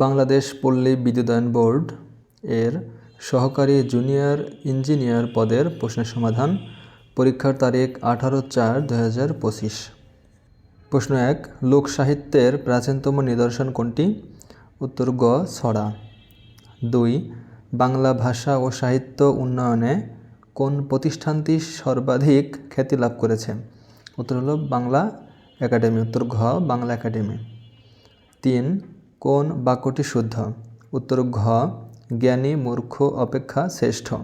বাংলাদেশ পল্লী বিদ্যুতায়ন বোর্ড এর সহকারী জুনিয়র ইঞ্জিনিয়ার পদের প্রশ্নের সমাধান, পরীক্ষার তারিখ আঠারো চার দু হাজার পঁচিশ। প্রশ্ন এক, লোক সাহিত্যের প্রাচীনতম নিদর্শন কোনটি? উত্তর গ, ছড়া। দুই, বাংলা ভাষা ও সাহিত্য উন্নয়নে কোন প্রতিষ্ঠানটি সর্বাধিক খ্যাতি লাভ করেছে? উত্তর হলো বাংলা একাডেমি, উত্তর ঘ, বাংলা একাডেমি। তিন কোন বাক্যটি শুদ্ধ? উত্তর ঘ, জ্ঞানী, মূর্খ, অপেক্ষা শ্রেষ্ঠ।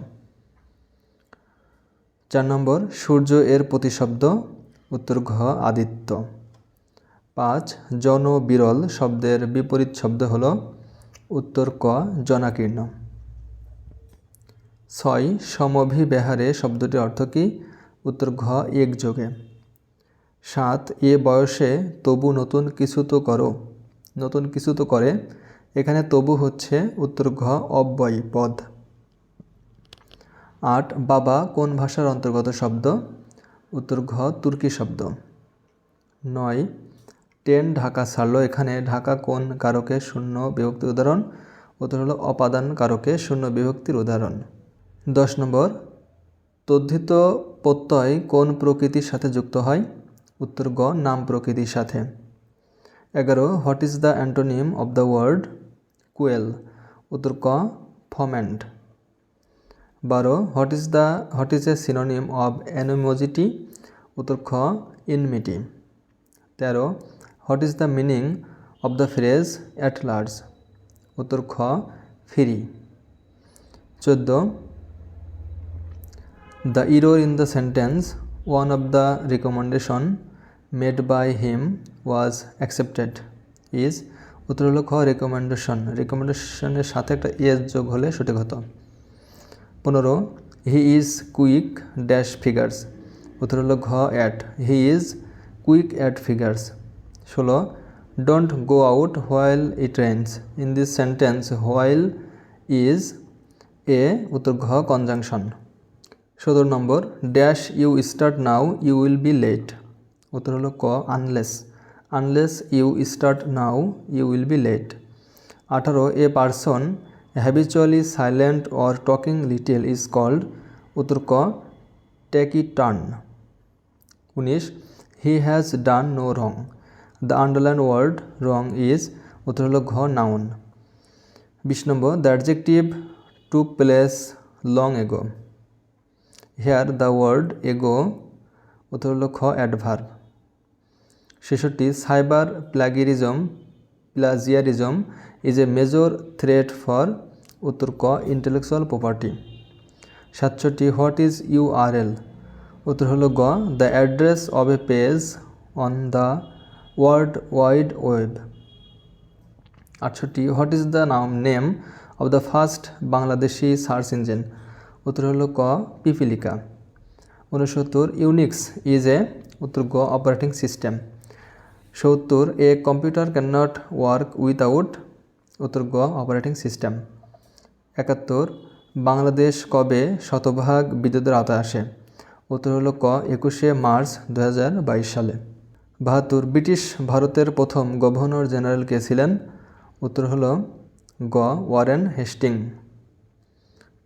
চার নম্বর, সূর্য এর প্রতিশব্দ। উত্তর ঘ, আদিত্য। পাঁচ, জন বিরল শব্দের বিপরীত শব্দ হল। উত্তর ক, জনাকীর্ণ। ছয়, সমভিব্যাহারে শব্দটির অর্থ কী? উত্তর ঘ, একযোগে। সাত, এ বয়সে তবু নতুন কিছু তো করো। নতুন কিছু তো করে। এখানে তবু হচ্ছে উত্তর ঘ অব্যয় পদ। আট, বাবা কোন ভাষার অন্তর্গত শব্দ? উত্তর ঘ তুর্কি শব্দ। নয় ট্রেন ঢাকা ছাড়লো। এখানে ঢাকা কোন কারকে শূন্য বিভক্তির উদাহরণ? উত্তর হলো অপাদান কারকে শূন্য বিভক্তির উদাহরণ। দশ নম্বর, তদ্ধিত প্রত্যয় কোন প্রকৃতির সাথে যুক্ত হয়? উত্তর গ নাম প্রকৃতির সাথে। এগারো, what is the antonym of the word quell? উত্তর ক, ফমেন্ট। বারো, what is the, what is a synonym of animosity? উত্তর খ, ইনমিটি। তেরো, what is the meaning of the phrase at large? উত্তর খ, ফ্রি। চোদ্দ, the error in the sentence, one of the recommendation made by him was accepted is উত্তর হলো খ recommendation রেকমেন্ডেশনের সাথে একটা ইয়েস যোগ হলে সঠিক হতো। পনেরো he is quick dash figures উত্তর হলো ঘ at he is quick at figures ষোলো don't go out while it rains in this sentence while is a উত্তর ঘ কনজাংশন সতেরো number dash you start now you will be late উত্তর হলো ক unless unless you start now you will be late আঠারো a person habitually silent or talking little is called উত্তর ক টেকি turn উনিশ he has done no wrong the underline word wrong is উত্তর হলো ঘ নাউন বিশ number the adjective to place long ago here the word ago উত্তর হলো খ অ্যাডভার্ব ছেষট্টি, cyber plagiarism, plagiarism is a major threat for উত্তর ক ইন্টেলেকচুয়াল প্রপার্টি সাতষট্টি what is U R L উত্তর হলো গ the address of a page on the world wide web আটষট্টি হোয়াট ইজ দ্য নাম name of the first Bangladeshi search engine উত্তর হলো ক, পিপিলিকা. উনসত্তর ইউনিক্স ইজ এ উত্তর গ অপারেটিং সিস্টেম সত্তর, a computer can not work without উত্তর গ, অপারেটিং সিস্টেম। একাত্তর, বাংলাদেশ কবে শতভাগ বিদ্যুতের আওতায় আসে? উত্তর হলো ক, একুশে মার্চ দু হাজার বাইশ সালে। বাহাত্তর, ব্রিটিশ ভারতের প্রথম গভর্নর জেনারেল কে ছিলেন? উত্তর হলো গ, ওয়ারেন হেস্টিং।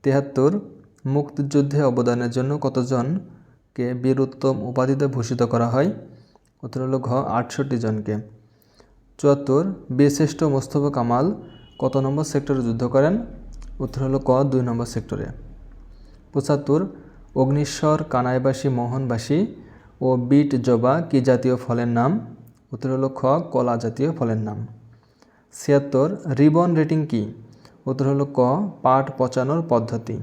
তেহাত্তর, মুক্তিযুদ্ধে অবদানের জন্য কতজনকে বীরোত্তম উপাধিতে ভূষিত করা হয়? উত্তর হলো ঘ আটষট্টি জনকে। চুয়াত্তর বীরশ্রেষ্ঠ মোস্তফা কামাল কত নম্বর সেক্টরে যুদ্ধ করেন? উত্তর হলো ক দুই নম্বর সেক্টরে। পঁচাত্তর, অগ্নিশ্বর কানাইবাসী মোহনবাসী ও বিট জবা কি জাতীয় ফলের নাম? উত্তর হলো খ কলা জাতীয় ফলের নাম। ছিয়াত্তর, রিবন রেটিং কি? উত্তর হলো ক পাট পচানোর পদ্ধতি।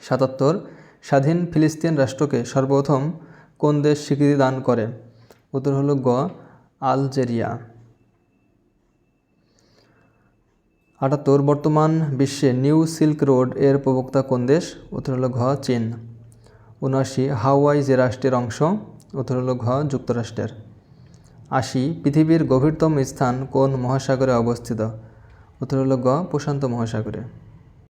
সাতাত্তর, স্বাধীন ফিলিস্তিন রাষ্ট্রকে সর্বপ্রথম কোন দেশ স্বীকৃতি দান করে? উত্তর হলো গ, আলজেরিয়া। আটাত্তর, বর্তমান বিশ্বে নিউ সিল্ক রোডের প্রবক্তা কোন দেশ? উত্তর হলো ঘ, চীন। উনআশি, হাওয়াই যে রাষ্ট্রের অংশ? উত্তর হলো ঘ, যুক্তরাষ্ট্রের। আশি, পৃথিবীর গভীরতম স্থান কোন মহাসাগরে অবস্থিত? উত্তর হলো গ, প্রশান্ত মহাসাগরে।